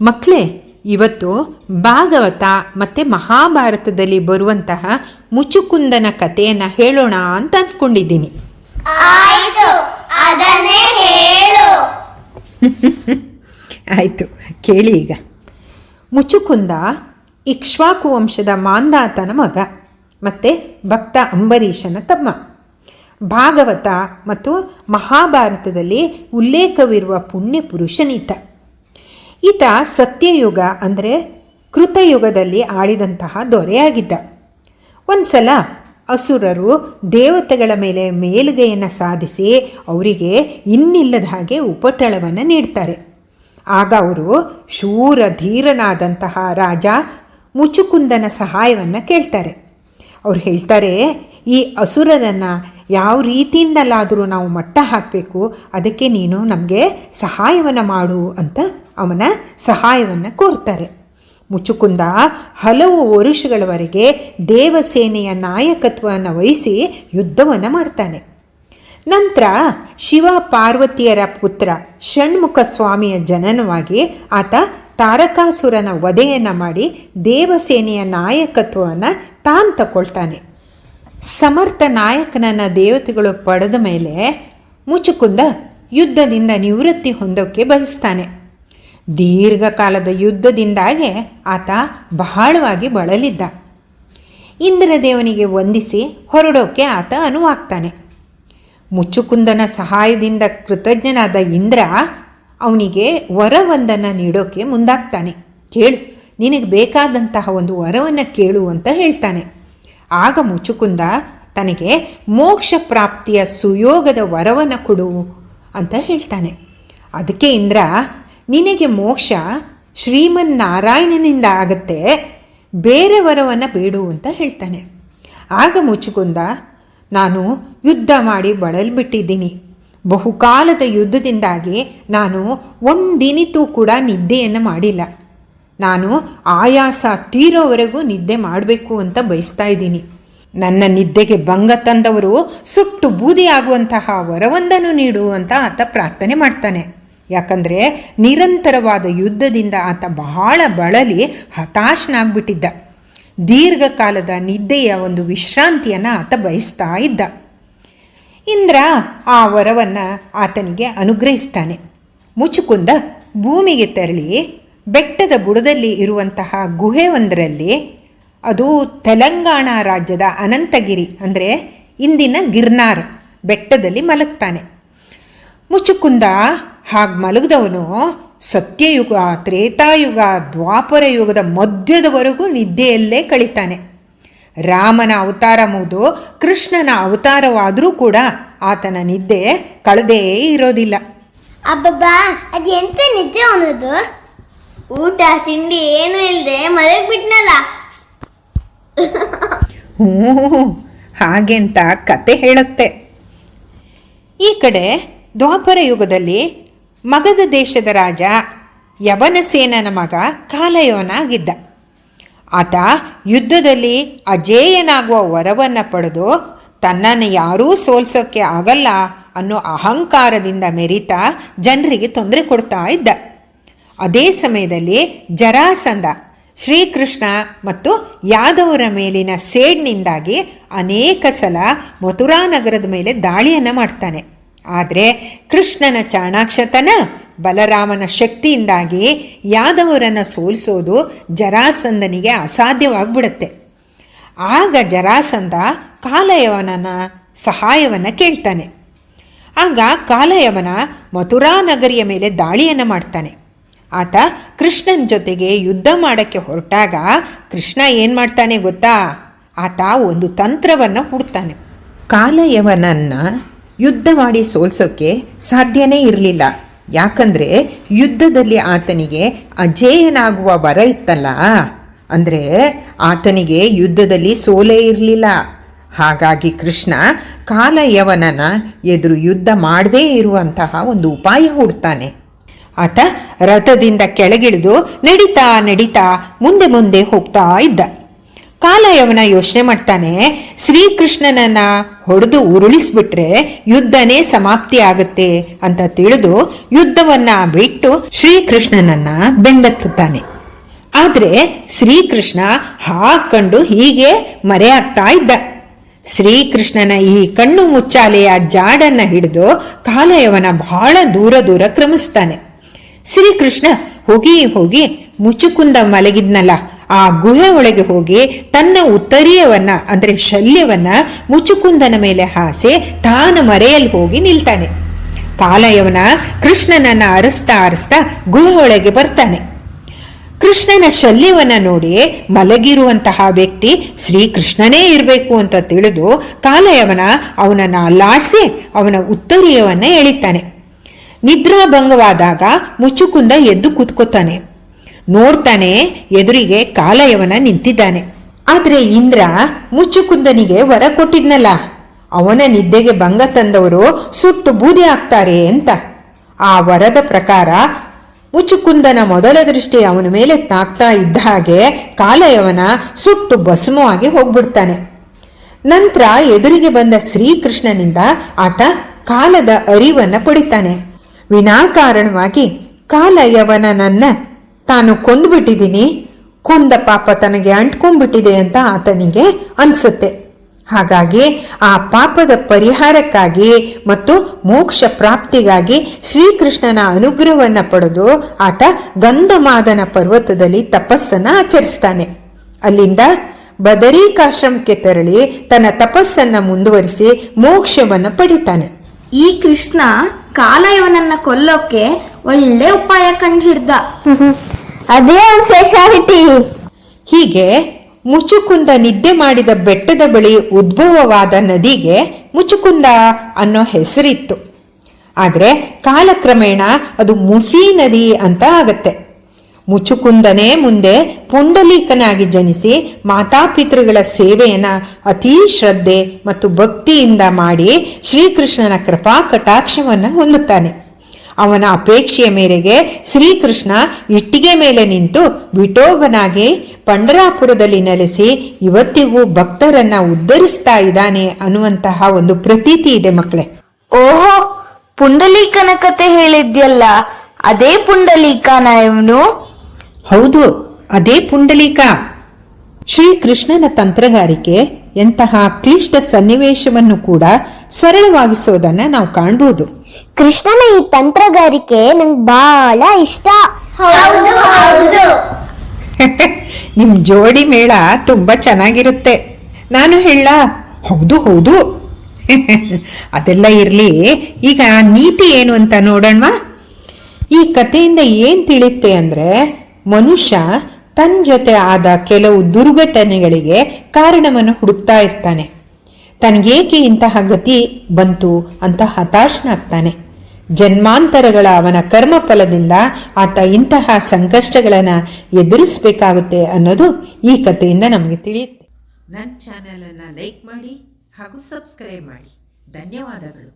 ಮಕ್ಕಳೇ ಇವತ್ತು ಭಾಗವತ ಮತ್ತು ಮಹಾಭಾರತದಲ್ಲಿ ಬರುವಂತಹ ಮುಚುಕುಂದನ ಕಥೆಯನ್ನು ಹೇಳೋಣ ಅಂತ ಅಂದ್ಕೊಂಡಿದ್ದೀನಿ ಆಯ್ತು ಕೇಳಿ ಈಗ. ಮುಚುಕುಂದ ಇಕ್ಷ್ವಾಕು ವಂಶದ ಮಾಂದಾತನ ಮಗ ಮತ್ತು ಭಕ್ತ ಅಂಬರೀಷನ ತಮ್ಮ. ಭಾಗವತ ಮತ್ತು ಮಹಾಭಾರತದಲ್ಲಿ ಉಲ್ಲೇಖವಿರುವ ಪುಣ್ಯ ಪುರುಷನೀತ ಈತ ಸತ್ಯಯುಗ ಅಂದರೆ ಕೃತಯುಗದಲ್ಲಿ ಆಳಿದಂತಹ ದೊರೆಯಾಗಿದ್ದ. ಒಂದು ಸಲ ಅಸುರರು ದೇವತೆಗಳ ಮೇಲೆ ಮೇಲುಗೈಯನ್ನು ಸಾಧಿಸಿ ಅವರಿಗೆ ಇನ್ನಿಲ್ಲದ ಹಾಗೆ ಉಪಟಳವನ್ನು ನೀಡ್ತಾರೆ. ಆಗ ಅವರು ಶೂರ ಧೀರನಾದಂತಹ ರಾಜ ಮುಚುಕುಂದನ ಸಹಾಯವನ್ನು ಕೇಳ್ತಾರೆ. ಅವ್ರು ಹೇಳ್ತಾರೆ, ಈ ಅಸುರರನ್ನು ಯಾವ ರೀತಿಯಿಂದಲಾದರೂ ನಾವು ಮಟ್ಟ ಹಾಕಬೇಕು, ಅದಕ್ಕೆ ನೀನು ನಮಗೆ ಸಹಾಯವನ್ನು ಮಾಡು ಅಂತ ಅವನ ಸಹಾಯವನ್ನು ಕೋರ್ತಾರೆ. ಮುಚುಕುಂದ ಹಲವು ವರುಷಗಳವರೆಗೆ ದೇವಸೇನೆಯ ನಾಯಕತ್ವವನ್ನು ವಹಿಸಿ ಯುದ್ಧವನ್ನು ಮಾಡ್ತಾನೆ. ನಂತರ ಶಿವ ಪಾರ್ವತಿಯರ ಪುತ್ರ ಷಣ್ಮುಖ ಸ್ವಾಮಿಯ ಜನನವಾಗಿ ಆತ ತಾರಕಾಸುರನ ವಧೆಯನ್ನು ಮಾಡಿ ದೇವಸೇನೆಯ ನಾಯಕತ್ವವನ್ನು ತಾನು ತಗೊಳ್ತಾನೆ ಸಮರ್ಥ ನಾಯಕನನ್ನು ದೇವತೆಗಳು ಪಡೆದ ಮೇಲೆ ಮುಚುಕುಂದ ಯುದ್ಧದಿಂದ ನಿವೃತ್ತಿ ಹೊಂದೋಕೆ ಬಯಸ್ತಾನೆ. ದೀರ್ಘಕಾಲದ ಯುದ್ಧದಿಂದಾಗೆ ಆತ ಬಹಳವಾಗಿ ಬಳಲಿದ್ದ. ಇಂದ್ರದೇವನಿಗೆ ವಂದಿಸಿ ಹೊರಡೋಕೆ ಆತ ಅನುವಾಗ್ತಾನೆ. ಮುಚ್ಚುಕುಂದನ ಸಹಾಯದಿಂದ ಕೃತಜ್ಞನಾದ ಇಂದ್ರ ಅವನಿಗೆ ವರವೊಂದನ್ನು ನೀಡೋಕೆ ಮುಂದಾಗ್ತಾನೆ. ಕೇಳು, ನಿನಗೆ ಬೇಕಾದಂತಹ ಒಂದು ವರವನ್ನು ಕೇಳು ಅಂತ ಹೇಳ್ತಾನೆ. ಆಗ ಮುಚುಕುಂದ ತನಗೆ ಮೋಕ್ಷ ಪ್ರಾಪ್ತಿಯ ಸುಯೋಗದ ವರವನ್ನು ಕೊಡು ಅಂತ ಹೇಳ್ತಾನೆ. ಅದಕ್ಕೆ ಇಂದ್ರ, ನಿನಗೆ ಮೋಕ್ಷ ಶ್ರೀಮನ್ನಾರಾಯಣನಿಂದ ಆಗತ್ತೆ, ಬೇರೆ ವರವನ್ನು ಬೇಡು ಅಂತ ಹೇಳ್ತಾನೆ. ಆಗ ಮುಚುಕುಂದ, ನಾನು ಯುದ್ಧ ಮಾಡಿ ಬಳಲ್ಬಿಟ್ಟಿದ್ದೀನಿ. ಬಹುಕಾಲದ ಯುದ್ಧದಿಂದಾಗಿ ನಾನು ಒಂದಿನಿತೂ ಕೂಡ ನಿದ್ದೆಯನ್ನು ಮಾಡಿಲ್ಲ. ನಾನು ಆಯಾಸ ತೀರೋವರೆಗೂ ನಿದ್ದೆ ಮಾಡಬೇಕು ಅಂತ ಬಯಸ್ತಾ ಇದ್ದೀನಿ. ನನ್ನ ನಿದ್ದೆಗೆ ಭಂಗ ತಂದವರು ಸುಟ್ಟು ಬೂದಿಯಾಗುವಂತಹ ವರವೊಂದನ್ನು ನೀಡು ಅಂತ ಆತ ಪ್ರಾರ್ಥನೆ ಮಾಡ್ತಾನೆ. ಯಾಕಂದರೆ ನಿರಂತರವಾದ ಯುದ್ಧದಿಂದ ಆತ ಬಹಳ ಬಳಲಿ ಹತಾಶನಾಗ್ಬಿಟ್ಟಿದ್ದ. ದೀರ್ಘಕಾಲದ ನಿದ್ದೆಯ ಒಂದು ವಿಶ್ರಾಂತಿಯನ್ನು ಆತ ಬಯಸ್ತಾ ಇದ್ದ. ಇಂದ್ರ ಆ ವರವನ್ನು ಆತನಿಗೆ ಅನುಗ್ರಹಿಸ್ತಾನೆ. ಮುಚುಕುಂದ ಭೂಮಿಗೆ ತೆರಳಿ ಬೆಟ್ಟದ ಬುಡದಲ್ಲಿ ಇರುವಂತಹ ಗುಹೆ ಒಂದರಲ್ಲಿ ಅದು ತೆಲಂಗಾಣ ರಾಜ್ಯದ ಅನಂತಗಿರಿ, ಅಂದರೆ ಇಂದಿನ ಗಿರ್ನಾರ್ ಬೆಟ್ಟದಲ್ಲಿ ಮಲಗ್ತಾನೆ. ಮುಚುಕುಂದ ಹಾಗೆ ಮಲಗಿದವನು ಸತ್ಯಯುಗ, ತ್ರೇತಾಯುಗ, ದ್ವಾಪರ ಯುಗದ ಮಧ್ಯದವರೆಗೂ ನಿದ್ದೆಯಲ್ಲೇ ಕಳೀತಾನೆ. ರಾಮನ ಅವತಾರ ಮುಗಿದು ಕೃಷ್ಣನ ಅವತಾರವಾದರೂ ಕೂಡ ಆತನ ನಿದ್ದೆ ಕಳೆದೇ ಇರೋದಿಲ್ಲ. ಅಬ್ಬಬ್ಬಾ, ಅದು ಎಂತ ನಿದ್ದೆ ಅನ್ನೋದು ಊಟ, ತಿಂಡಿ ಏನು ಇಲ್ಲದೆ ಮಲಗ್ಬಿಟ್ನಲ್ಲ ಹ್ಞೂ ಹಾಗೆಂತ ಕತೆ ಹೇಳುತ್ತೆ. ಈ ಕಡೆ ದ್ವಾಪರ ಯುಗದಲ್ಲಿ ಮಗಧ ದೇಶದ ರಾಜ ಯವನಸೇನನ ಮಗ ಕಾಲಯೋನ ಆಗಿದ್ದ ಆತ ಯುದ್ಧದಲ್ಲಿ ಅಜೇಯನಾಗುವ ವರವನ್ನು ಪಡೆದು ತನ್ನನ್ನು ಯಾರೂ ಸೋಲ್ಸೋಕ್ಕೆ ಆಗಲ್ಲ ಅನ್ನೋ ಅಹಂಕಾರದಿಂದ ಮೆರಿತಾ ಜನರಿಗೆ ತೊಂದರೆ ಕೊಡ್ತಾ ಇದ್ದ. ಅದೇ ಸಮಯದಲ್ಲಿ ಜರಾಸಂಧ, ಶ್ರೀಕೃಷ್ಣ ಮತ್ತು ಯಾದವರ ಮೇಲಿನ ಸೇಡ್ನಿಂದಾಗಿ ಅನೇಕ ಸಲ ಮಥುರಾ ನಗರದ ಮೇಲೆ ದಾಳಿಯನ್ನು ಮಾಡ್ತಾನೆ. ಆದರೆ ಕೃಷ್ಣನ ಚಾಣಾಕ್ಷತನ ಬಲರಾಮನ ಶಕ್ತಿಯಿಂದಾಗಿ ಯಾದವರನ್ನು ಸೋಲಿಸೋದು ಜರಾಸಂಧನಿಗೆ ಅಸಾಧ್ಯವಾಗ್ಬಿಡುತ್ತೆ. ಆಗ ಜರಾಸಂಧ ಕಾಲಯವನನ ಸಹಾಯವನ್ನು ಕೇಳ್ತಾನೆ. ಆಗ ಕಾಲಯವನ ಮಥುರಾ ನಗರಿಯ ಮೇಲೆ ದಾಳಿಯನ್ನು ಮಾಡ್ತಾನೆ. ಆತ ಕೃಷ್ಣನ ಜೊತೆಗೆ ಯುದ್ಧ ಮಾಡೋಕ್ಕೆ ಹೊರಟಾಗ ಕೃಷ್ಣ ಏನು ಮಾಡ್ತಾನೆ ಗೊತ್ತಾ? ಆತ ಒಂದು ತಂತ್ರವನ್ನು ಹುಡ್ತಾನೆ. ಕಾಲಯವನನ್ನು ಯುದ್ಧ ಮಾಡಿ ಸೋಲ್ಸೋಕ್ಕೆ ಸಾಧ್ಯನೇ ಇರಲಿಲ್ಲ. ಯಾಕಂದರೆ ಯುದ್ಧದಲ್ಲಿ ಆತನಿಗೆ ಅಜೇಯನಾಗುವ ಬರ ಇತ್ತಲ್ಲ. ಅಂದರೆ ಆತನಿಗೆ ಯುದ್ಧದಲ್ಲಿ ಸೋಲೇ ಇರಲಿಲ್ಲ. ಹಾಗಾಗಿ ಕೃಷ್ಣ ಕಾಲಯವನನ ಎದುರು ಯುದ್ಧ ಮಾಡದೇ ಇರುವಂತಹ ಒಂದು ಉಪಾಯ ಹುಡ್ತಾನೆ. ಆತ ರಥದಿಂದ ಕೆಳಗಿಳಿದು ನಡೀತಾ ನಡೀತಾ ಮುಂದೆ ಮುಂದೆ ಹೋಗ್ತಾ ಇದ್ದ. ಕಾಲಯವನ ಯೋಚನೆ ಮಾಡ್ತಾನೆ, ಶ್ರೀಕೃಷ್ಣನನ್ನ ಹೊಡೆದು ಉರುಳಿಸ್ಬಿಟ್ರೆ ಯುದ್ಧನೇ ಸಮಾಪ್ತಿ ಆಗುತ್ತೆ ಅಂತ ತಿಳಿದು ಯುದ್ಧವನ್ನ ಬಿಟ್ಟು ಶ್ರೀಕೃಷ್ಣನನ್ನ ಬೆಂಬತ್ತಾನೆ ಆದ್ರೆ ಶ್ರೀಕೃಷ್ಣ ಹಾಕೊಂಡು ಹೀಗೆ ಮರೆಯಾಗ್ತಾ ಇದ್ದ. ಶ್ರೀಕೃಷ್ಣನ ಈ ಕಣ್ಣು ಮುಚ್ಚಾಲೆಯ ಜಾಡನ್ನ ಹಿಡಿದು ಕಾಲಯವನ ಬಹಳ ದೂರ ದೂರ ಕ್ರಮಿಸ್ತಾನೆ. ಶ್ರೀಕೃಷ್ಣ ಹೋಗಿ ಹೋಗಿ ಮುಚುಕುಂದ ಮಲಗಿದ್ನಲ್ಲ, ಆ ಗುಹೆ ಒಳಗೆ ಹೋಗಿ ತನ್ನ ಉತ್ತರೀಯವನ್ನ, ಅಂದ್ರೆ ಶಲ್ಯವನ್ನ ಮುಚುಕುಂದನ ಮೇಲೆ ಹಾಸೆ ತಾನು ಮರೆಯಲ್ಲಿ ಹೋಗಿ ನಿಲ್ತಾನೆ. ಕಾಲಯವನ ಕೃಷ್ಣನನ್ನ ಅರಸ್ತಾ ಅರಸ್ತಾ ಗುಹೆ ಒಳಗೆ ಬರ್ತಾನೆ. ಕೃಷ್ಣನ ಶಲ್ಯವನ್ನ ನೋಡಿ ಮಲಗಿರುವಂತಹ ವ್ಯಕ್ತಿ ಶ್ರೀಕೃಷ್ಣನೇ ಇರಬೇಕು ಅಂತ ತಿಳಿದು ಕಾಲಯವನ ಅವನನ್ನ ಅಲ್ಲಾಡಿಸಿ ಅವನ ಉತ್ತರೀಯವನ್ನ ಎಳಿತಾನೆ. ನಿದ್ರಾಭಂಗವಾದಾಗ ಮುಚ್ಚುಕುಂದ ಎದ್ದು ಕೂತ್ಕೋತಾನೆ. ನೋಡ್ತಾನೆ ಎದುರಿಗೆ ಕಾಲಯವನ ನಿಂತಿದ್ದಾನೆ. ಆದರೆ ಇಂದ್ರ ಮುಚ್ಚುಕುಂದನಿಗೆ ವರ ಕೊಟ್ಟಿದ್ನಲ್ಲ. ಅವನ ನಿದ್ದೆಗೆ ಭಂಗ ತಂದವರು ಸುಟ್ಟು ಬೂದಿ ಆಗ್ತಾರೆ ಅಂತ. ಆ ವರದ ಪ್ರಕಾರ ಮುಚ್ಚುಕುಂದನ ಮೊದಲ ದೃಷ್ಟಿ ಅವನ ಮೇಲೆ ತಾಕ್ತಾ ಇದ್ದ ಹಾಗೆ ಕಾಲಯವನ ಸುಟ್ಟು ಭಸ್ಮವಾಗಿ ಹೋಗ್ಬಿಡ್ತಾನೆ. ನಂತರ ಎದುರಿಗೆ ಬಂದ ಶ್ರೀಕೃಷ್ಣನಿಂದ ಆತ ಕಾಲದ ಅರಿವನ್ನ ಪಡಿತಾನೆ. ವಿನಾಕಾರಣವಾಗಿ ಕಾಲಯವನನ್ನ ತಾನು ಕೊಂದ್ಬಿಟ್ಟಿದ್ದೀನಿ, ಕೊಂದ ಪಾಪ ತನಗೆ ಅಂಟ್ಕೊಂಡ್ಬಿಟ್ಟಿದೆ ಅಂತ ಆತನಿಗೆ ಅನ್ಸುತ್ತೆ. ಹಾಗಾಗಿ ಆ ಪಾಪದ ಪರಿಹಾರಕ್ಕಾಗಿ ಮತ್ತು ಮೋಕ್ಷ ಪ್ರಾಪ್ತಿಗಾಗಿ ಶ್ರೀಕೃಷ್ಣನ ಅನುಗ್ರಹವನ್ನ ಪಡೆದು ಆತ ಗಂಧಮಾದನ ಪರ್ವತದಲ್ಲಿ ತಪಸ್ಸನ್ನ ಆಚರಿಸ್ತಾನೆ. ಅಲ್ಲಿಂದ ಬದರೀಕಾಶ್ರಮಕ್ಕೆ ತೆರಳಿ ತನ್ನ ತಪಸ್ಸನ್ನ ಮುಂದುವರಿಸಿ ಮೋಕ್ಷವನ್ನು ಪಡಿತಾನೆ. ಈ ಕೃಷ್ಣ ಕಾಲಯವನನ್ನ ಕೊಲ್ಲೋಕೆ ಒಳ್ಳೆ ಉಪಾಯ ಕಂಡು ಹಿಡ್ದ ಅದೇ ಒಂದು ಸ್ಪೆಷಾಲಿಟಿ ಹೀಗೆ ಮುಚುಕುಂದ ನಿದ್ದೆ ಮಾಡಿದ ಬೆಟ್ಟದ ಬಳಿ ಉದ್ಭವವಾದ ನದಿಗೆ ಮುಚುಕುಂದ ಅನ್ನೋ ಹೆಸರಿತ್ತು. ಆದರೆ ಕಾಲಕ್ರಮೇಣ ಅದು ಮುಸಿ ನದಿ ಅಂತ ಆಗತ್ತೆ. ಮುಚುಕುಂದನೇ ಮುಂದೆ ಪುಂಡಲೀಕನಾಗಿ ಜನಿಸಿ ಮಾತಾಪಿತೃಗಳ ಸೇವೆಯನ್ನ ಅತೀ ಶ್ರದ್ಧೆ ಮತ್ತು ಭಕ್ತಿಯಿಂದ ಮಾಡಿ ಶ್ರೀಕೃಷ್ಣನ ಕೃಪಾ ಕಟಾಕ್ಷವನ್ನು ಹೊಂದುತ್ತಾನೆ. ಅವನ ಅಪೇಕ್ಷೆಯ ಮೇರೆಗೆ ಶ್ರೀಕೃಷ್ಣ ಇಟ್ಟಿಗೆ ಮೇಲೆ ನಿಂತು ವಿಠೋಬನಾಗಿ ಪಂಡರಾಪುರದಲ್ಲಿ ನೆಲೆಸಿ ಇವತ್ತಿಗೂ ಭಕ್ತರನ್ನ ಉದ್ಧರಿಸ್ತಾ ಇದ್ದಾನೆ ಅನ್ನುವಂತಹ ಒಂದು ಪ್ರತೀತಿ ಇದೆ ಮಕ್ಕಳೇ. ಓಹೋ, ಪುಂಡಲೀಕನ ಕತೆ ಹೇಳಿದ್ಯಲ್ಲ, ಅದೇ ಪುಂಡಲೀಕನ ಇವನು? ಹೌದು ಅದೇ ಪುಂಡಲೀಕ. ಶ್ರೀಕೃಷ್ಣನ ತಂತ್ರಗಾರಿಕೆ ಎಂತಹ ಕ್ಲಿಷ್ಟ ಸನ್ನಿವೇಶವನ್ನು ಕೂಡ ಸರಳವಾಗಿಸೋದನ್ನ ನಾವು ಕಾಣಬಹುದು ಕೃಷ್ಣನ ಈ ತಂತ್ರಗಾರಿಕೆ ನಂಗೆ ಬಹಳ ಇಷ್ಟ. ಹೌದು ಹೌದು. ನಿಮ್ ಜೋಡಿ ಮೇಳ ತುಂಬಾ ಚೆನ್ನಾಗಿರುತ್ತೆ. ನಾನು ಹೇಳ ಹೌದು ಹೌದು. ಅದೆಲ್ಲ ಇರಲಿ. ಈಗ ನೀತಿ ಏನು ಅಂತ ನೋಡೋಣವಾ? ಈ ಕಥೆಯಿಂದ ಏನ್ ತಿಳಿಯುತ್ತೆ ಅಂದ್ರೆ ಮನುಷ್ಯ ತನ್ನ ಜೊತೆ ಆದ ಕೆಲವು ದುರ್ಘಟನೆಗಳಿಗೆ ಕಾರಣವನ್ನು ಹುಡುಕ್ತಾ ಇರ್ತಾನೆ. ತನಗೇಕೆ ಇಂತಹ ಗತಿ ಬಂತು ಅಂತ ಹತಾಶನಾಗ್ತಾನೆ. ಜನ್ಮಾಂತರಗಳ ಅವನ ಕರ್ಮ ಫಲದಿಂದ ಆತ ಇಂತಹ ಸಂಕಷ್ಟಗಳನ್ನು ಎದುರಿಸಬೇಕಾಗುತ್ತೆ ಅನ್ನೋದು ಈ ಕಥೆಯಿಂದ ನಮಗೆ ತಿಳಿಯುತ್ತೆ. ನನ್ನ ಚಾನಲನ್ನು ಲೈಕ್ ಮಾಡಿ ಹಾಗೂ ಸಬ್ಸ್ಕ್ರೈಬ್ ಮಾಡಿ. ಧನ್ಯವಾದಗಳು.